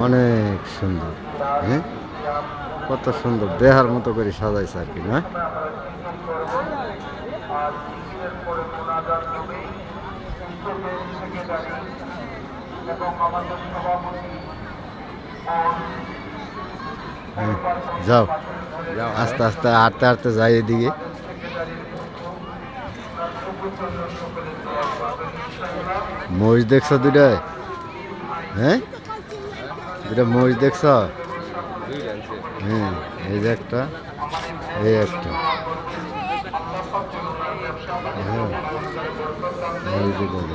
অনেক সুন্দর হ্যাঁ? কত সুন্দর দেহার মতো করে সাজাইছে আর কি না? হ্যাঁ, যাও। আস্তে আস্তে হাঁটতে হাঁটতে যাই এদিকে। মহিষ দেখছ দুটায় হ্যাঁ? দুটা মহিষ দেখছ? হ্যাঁ এই যে একটা, এই একটা। হ্যাঁ এই যে বলে।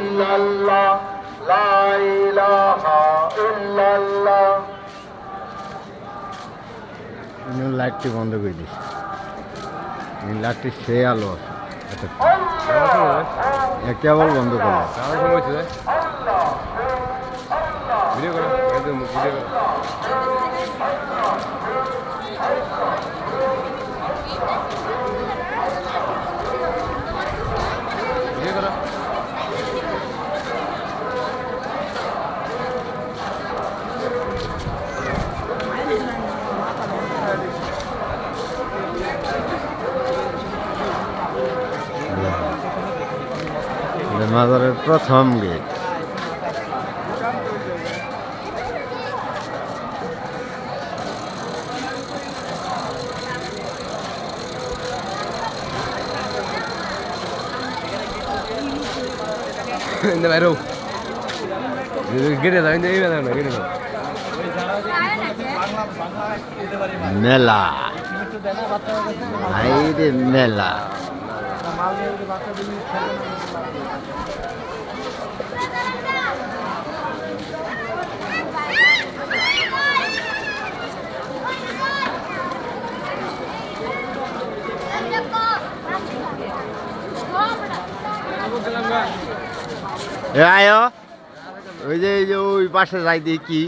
ইল্লাল্লাহ লা ইলাহা ইল্লাল্লাহ। লাইটটি বন্ধ করে দিস লাইটটি সে আলো আছে। একে আবার বন্ধ করো। ভিডিও করো। ভিডিও করো। প্রথম গেট বাইরেও গেটে যাবেন এই বেলা না গেটে মেলা মেলা আয়ো। ওই যে, এই যে, ওই পাশে যাই দেখি। কি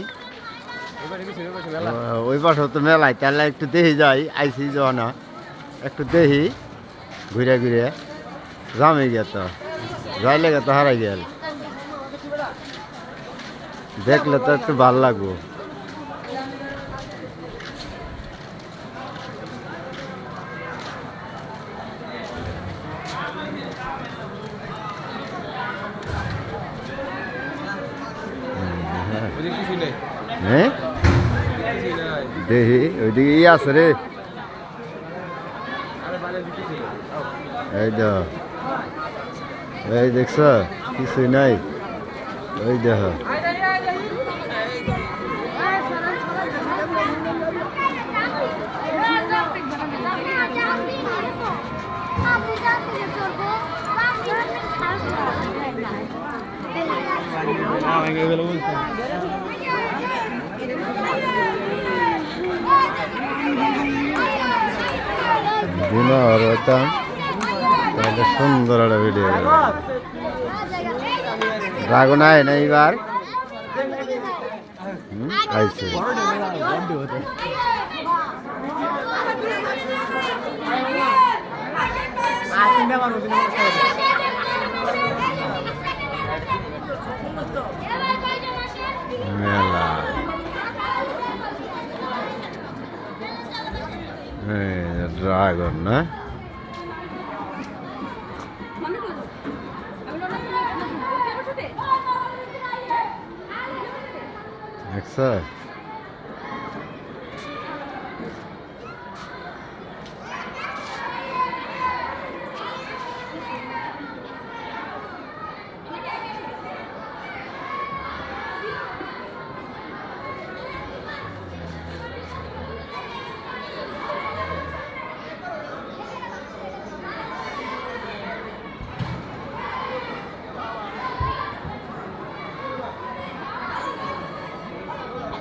ওই পাশে তো মেলায়, তাহলে একটু দেখি যাই আইসি যখন। একটু দেখি ঘুরে ঘুরে। জামে গে তো। লেগে তো হারাই গেল। দেখলে তো একটু ভালো লাগবো। হ্যাঁ দেহি ওইদিকে ই আছে রে এই দেহ এই দেখছ কিছুই নাই ওই দেহ না আর হতাম তাহলে সুন্দর একটা ভিডিও ড্রাগন আয় না এইবার? আইসে ড্রাগন না দেখছ